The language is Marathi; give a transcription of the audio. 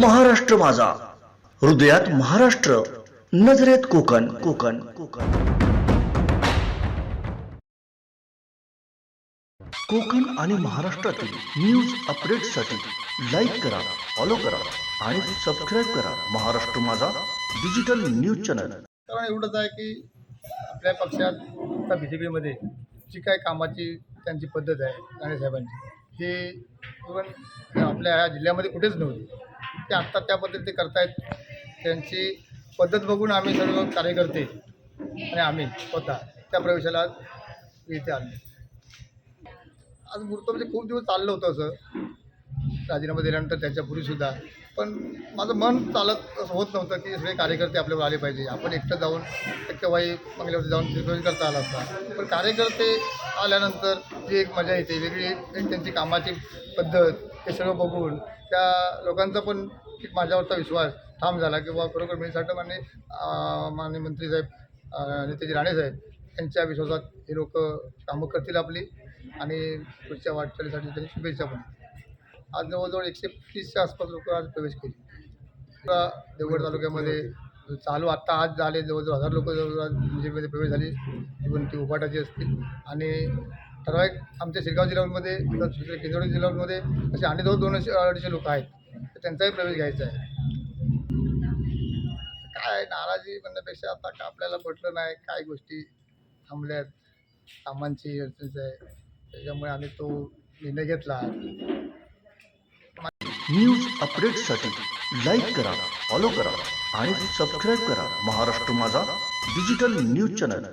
महाराष्ट्र माझा. हृदयात महाराष्ट्र नजरेत कोकण. कोकण कोकण. कोकण आणि महाराष्ट्रातील न्यूज अपडेटसाठी लाईक करा फॉलो करा आणि सबस्क्राईब करा महाराष्ट्र माझा डिजिटल न्यूज चॅनल कारण एवढंच आहे की आपल्या पक्षात आता बी जे पीमध्ये जी काय कामाची त्यांची पद्धत आहे राणेसाहेबांची हे इवन आपल्या ह्या जिल्ह्यामध्ये कुठेच नव्हती. ते आत्ता त्या पद्धतीने ते करतायत. त्यांची पद्धत बघून आम्ही सर्व कार्यकर्ते आणि आम्ही स्वतः त्या प्रवेशाला येते इथे आलो. आज मूर्त म्हणजे खूप दिवस चाललं होतं असं. राजीनामा दिल्यानंतर त्याच्यापूर्वीसुद्धा पण माझं मन चालत असं होत नव्हतं की सगळे कार्यकर्ते आपल्यावर आले पाहिजे. आपण एकटं जाऊन टक्केवारी मंगल्यावरती जाऊन निर्णय करता आला असता. पण कार्यकर्ते आल्यानंतर जी एक मजा येते वेगळी त्यांची कामाची पद्धत हे सगळं बघून त्या लोकांचा पण एक माझ्यावरचा विश्वास ठाम झाला की खरोखर मी साठी माननी माननीय मंत्री साहेब अं, नेतेजी राणेसाहेब यांच्या विश्वासात हे लोक कामं करतील आपली आणि पुढच्या वाटचालीसाठी त्यांनी शुभेच्छा पण. आज जवळजवळ एकशे तीसच्या आसपास लोक आज प्रवेश केले. देवगड तालुक्यामध्ये चालू आत्ता आज झाले जवळजवळ हजार लोक जवळजवळ आज म्हणजे बी जे पीमध्ये प्रवेश झाले. इव्हन ती उपाटाची असतील आणि ठराविक आमच्या शिरगाव जिल्ह्यामध्ये दुसऱ्या किंजवडी जिल्ह्यामध्ये असे आणि जवळ दोनशे अडीचशे लोक आहेत. तर त्यांचाही प्रवेश घ्यायचा आहे. काय नाराजी म्हणण्यापेक्षा आता का आपल्याला पटलं नाही काय गोष्टी थांबल्यात कामांची अडचणीच आहे. त्याच्यामुळे आम्ही तो निर्णय घेतला. न्यूज अपडेटसाठी लाईक करा फॉलो करा आणि सबस्क्राईब करा महाराष्ट्र माझा डिजिटल न्यूज चॅनल.